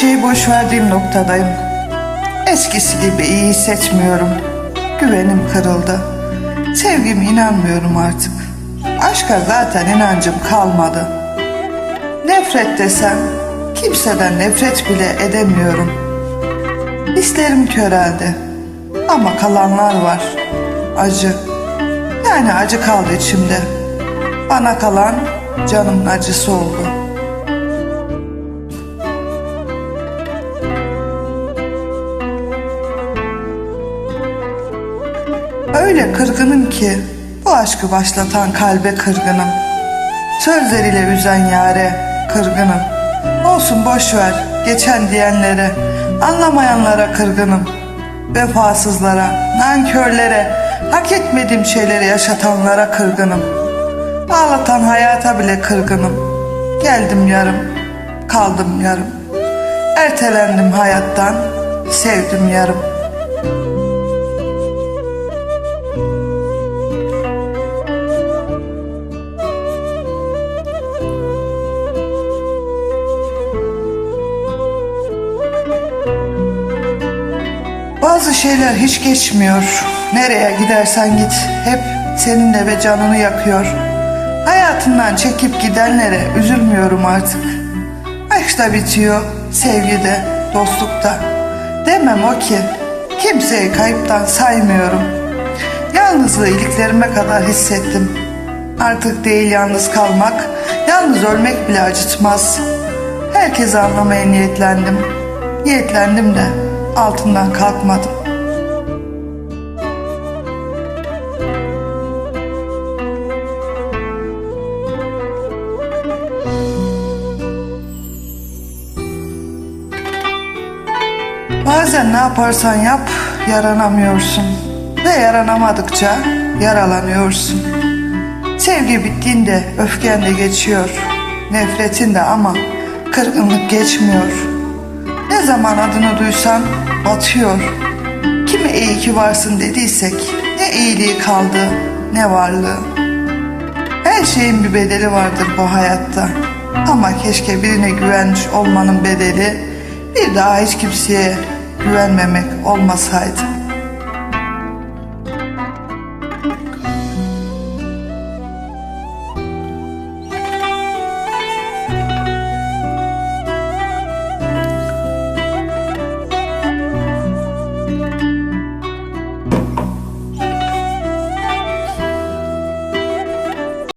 şeyi boş verdiğim noktadayım. Eskisi gibi iyi hissetmiyorum. Güvenim kırıldı. Sevgime inanmıyorum artık. Aşka zaten inancım kalmadı. Nefret desem kimseden nefret bile edemiyorum. Hislerim köreldi. Ama kalanlar var. Acı. Yani acı kaldı içimde. Bana kalan canımın acısı oldu. Öyle kırgınım ki bu aşkı başlatan kalbe kırgınım. Sözleriyle üzen yare kırgınım. Olsun boş ver geçen diyenlere, anlamayanlara kırgınım. Vefasızlara, nankörlere, hak etmediğim şeyleri yaşatanlara kırgınım. Ağlatan hayata bile kırgınım. Geldim yarım, kaldım yarım. Ertelendim hayattan, sevdim yarım. Şeyler hiç geçmiyor. Nereye gidersen git hep seninle ve canını yakıyor. Hayatından çekip gidenlere üzülmüyorum artık. Aşk bitiyor, sevgi de, dostluk da. Demem o ki, kimseyi kayıptan saymıyorum. Yalnızlığı iliklerime kadar hissettim. Artık değil yalnız kalmak, yalnız ölmek bile acıtmaz. Herkesi anlamaya niyetlendim. Niyetlendim de altından kalkmadım. Bazen ne yaparsan yap yaranamıyorsun ve yaranamadıkça yaralanıyorsun. Sevgi bittiğinde öfken de geçiyor, nefretin de ama kırgınlık geçmiyor. Ne zaman adını duysan batıyor. Kime iyi ki varsın dediysek ne iyiliği kaldı ne varlığı. Her şeyin bir bedeli vardır bu hayatta. Ama keşke birine güvenmiş olmanın bedeli bir daha hiç kimseye güvenmemek olmasaydı.